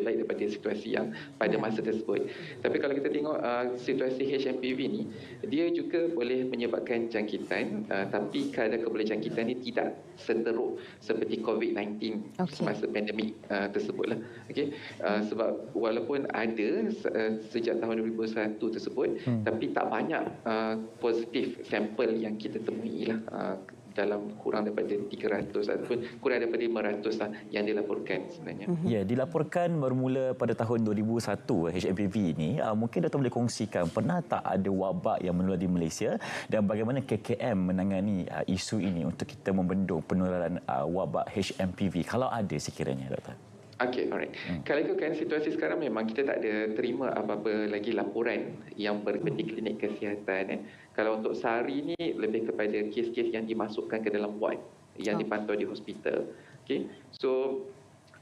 baik daripada situasi yang pada masa tersebut. Tapi kalau kita tengok uh, situasi HMPV ni, dia juga boleh menyebabkan jangkitan uh, tapi kadar keboleh jangkitan ni tidak seteruk seperti COVID-19 Okey. semasa pandemik uh, tersebut lah. Okay? Uh, sebab walaupun ada uh, sejak tahun 2001 tersebut Hmm. tapi tak banyak uh, positif sampel yang kita temui lah uh, dalam kurang daripada 300 ataupun kurang daripada 500 lah yang dilaporkan sebenarnya. Ya, dilaporkan bermula pada tahun 2001 HMPV ini. Uh, mungkin Doktor boleh kongsikan pernah tak ada wabak yang menular di Malaysia dan bagaimana KKM menangani uh, isu ini untuk kita membendung penularan uh, wabak HMPV kalau ada sekiranya Doktor. Okey, alright. Hmm. Kalau ikutkan situasi sekarang memang kita tak ada terima apa-apa lagi laporan yang berbeza klinik kesihatan. Eh. Kalau untuk sehari ni lebih kepada kes-kes yang dimasukkan ke dalam ward yang Oh. dipantau di hospital. Okey. So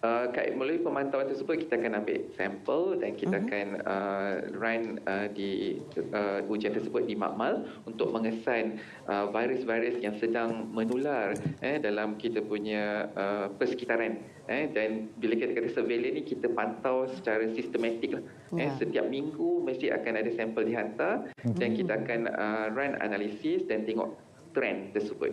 Uh, kat, melalui pemantauan tersebut kita akan ambil sampel dan kita Mhm. akan uh, run uh, di uh, ujian tersebut di makmal untuk mengesan uh, virus-virus yang sedang menular eh, dalam kita punya uh, persekitaran eh, dan bila kita kata surveillance ni kita pantau secara sistematik lah. Eh, Ya. setiap minggu mesti akan ada sampel dihantar dan kita akan uh, run analisis dan tengok trend tersebut.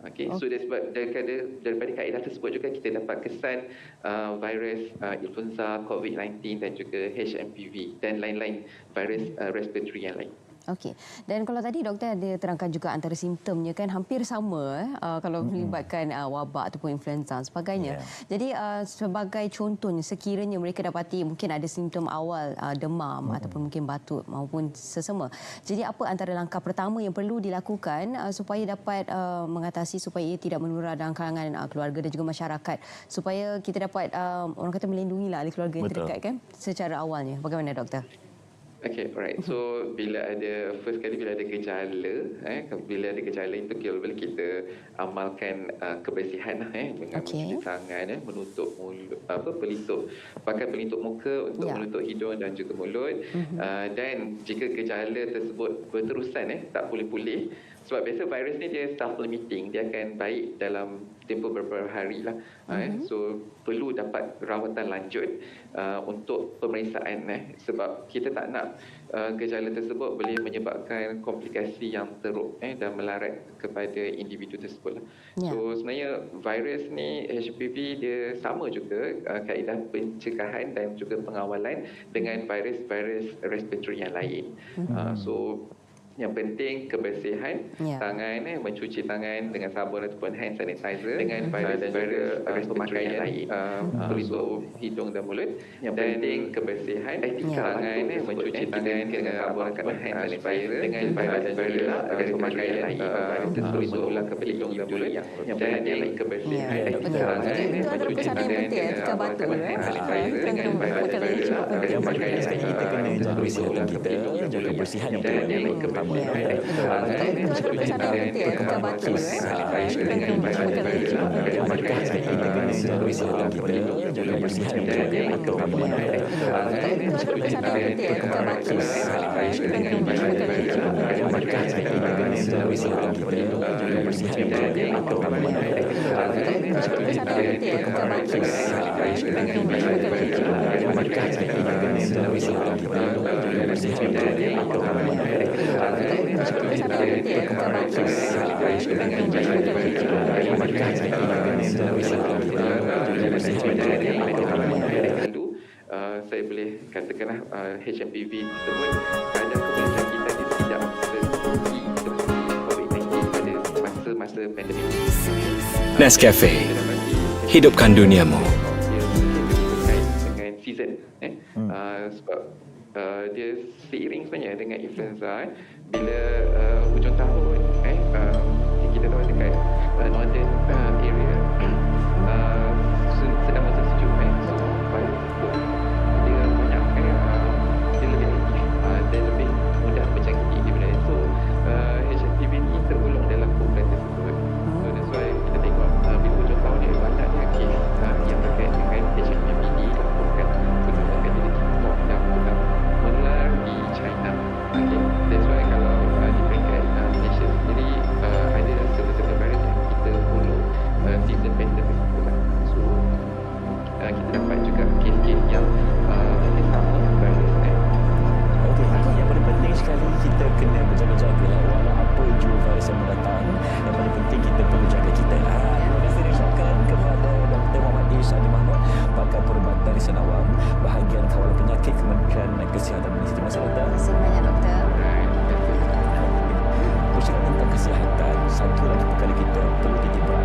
Okay, so daripada, daripada, daripada kaedah tersebut juga kita dapat kesan uh, virus uh, influenza, COVID-19 dan juga HMPV dan lain-lain virus uh, respiratory yang lain. Okey. Dan kalau tadi doktor ada terangkan juga antara simptomnya kan hampir sama eh, uh, kalau melibatkan uh, wabak ataupun influenza dan sebagainya. Ya. Jadi uh, sebagai contohnya sekiranya mereka dapati mungkin ada simptom awal uh, demam ataupun mungkin batuk maupun sesama. Jadi apa antara langkah pertama yang perlu dilakukan uh, supaya dapat uh, mengatasi supaya ia tidak menular dalam kalangan uh, keluarga dan juga masyarakat supaya kita dapat uh, orang kata melindungi lah ahli keluarga yang Betul. terdekat kan secara awalnya. Bagaimana doktor? Okay, alright. So bila ada first kali bila ada gejala, eh, bila ada gejala itu kita boleh kita amalkan uh, kebersihan lah, eh, dengan Okey. mencuci tangan, eh, menutup mulut, apa pelitup, pakai pelitup muka untuk Ya. menutup hidung dan juga mulut. Uh, dan jika gejala tersebut berterusan, eh, tak pulih-pulih, sebab biasa virus ni dia self limiting, dia akan baik dalam tempoh beberapa hari lah. Eh. So perlu dapat rawatan lanjut uh, untuk pemeriksaan eh sebab kita tak nak uh, gejala tersebut boleh menyebabkan komplikasi yang teruk eh dan melarat kepada individu tersebut. lah. Ya. So sebenarnya virus ni HPV dia sama juga uh, kaedah pencegahan dan juga pengawalan dengan virus-virus respiratory yang lain. Uh, so yang penting kebersihan Ya. tangan eh mencuci tangan dengan sabun ataupun hand sanitizer dengan virus-virus uh, pemakaian lain. uh, pelitup hidung dan mulut. Yang penting kebersihan etika tangan eh mencuci tangan dengan sabun ataupun hand sanitizer dengan virus-virus uh, pemakaian lain uh, pelitup ke hidung dan mulut. yang penting kebersihan etika tangan eh mencuci tangan penting, dengan etika sabun ataupun eh. hand Ah, sanitizer dengan yang virus-virus cukup uh, Yang paling pemakaian penting sekali kita kena jaga kesihatan kita, jaga kebersihan yang dan yang pertama. Kebersihan Ya, Lalu uh, saya boleh katakanlah uh, HMPV tersebut kadar kebolehan kita tidak setinggi seperti COVID-19 pada masa-masa pandemik. Nescafe. Hidupkan duniamu. dengan season eh Hmm. uh, sebab uh, dia seiring sebenarnya dengan influenza eh, bila uh, hujung tahun satu lagi perkara kita perlu ditimbulkan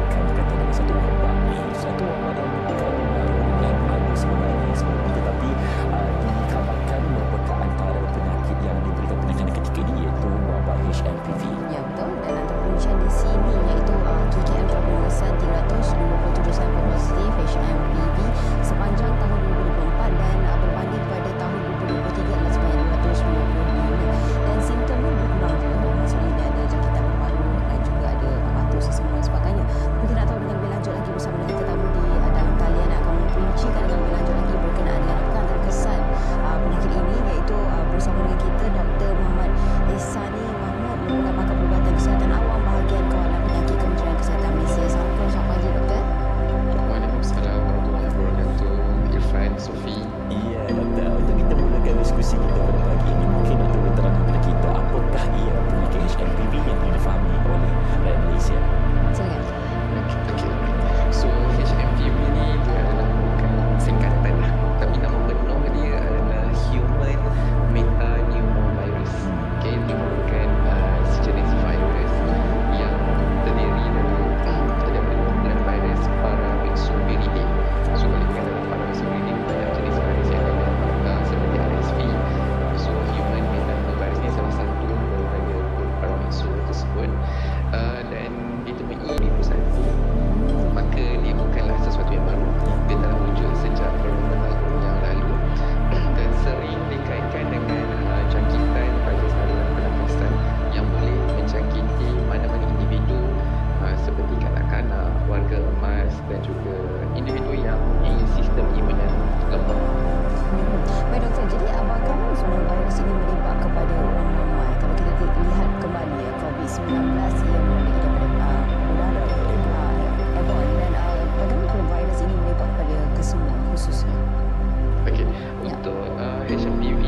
有一些秘密。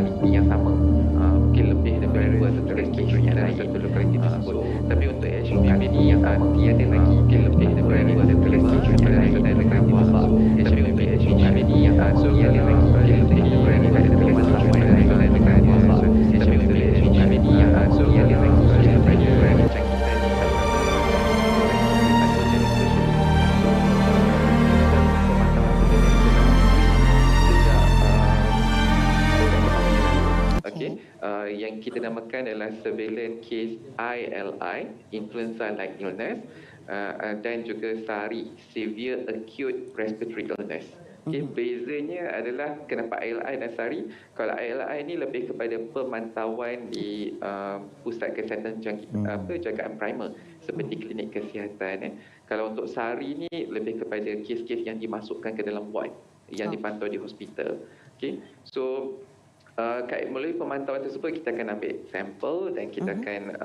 al. Dinamakan adalah surveillance case ILI, influenza-like illness, uh, uh, dan juga SARI, severe acute respiratory illness. Okay, bezanya adalah kenapa ILI dan SARI. Kalau ILI ini lebih kepada pemantauan di uh, pusat kesihatan jangki, apa, jagaan primer seperti klinik kesihatan. Eh. Kalau untuk SARI ini lebih kepada kes-kes yang dimasukkan ke dalam ward yang dipantau di hospital. Okay, so melalui pemantauan tersebut kita akan ambil sampel dan kita akan uh,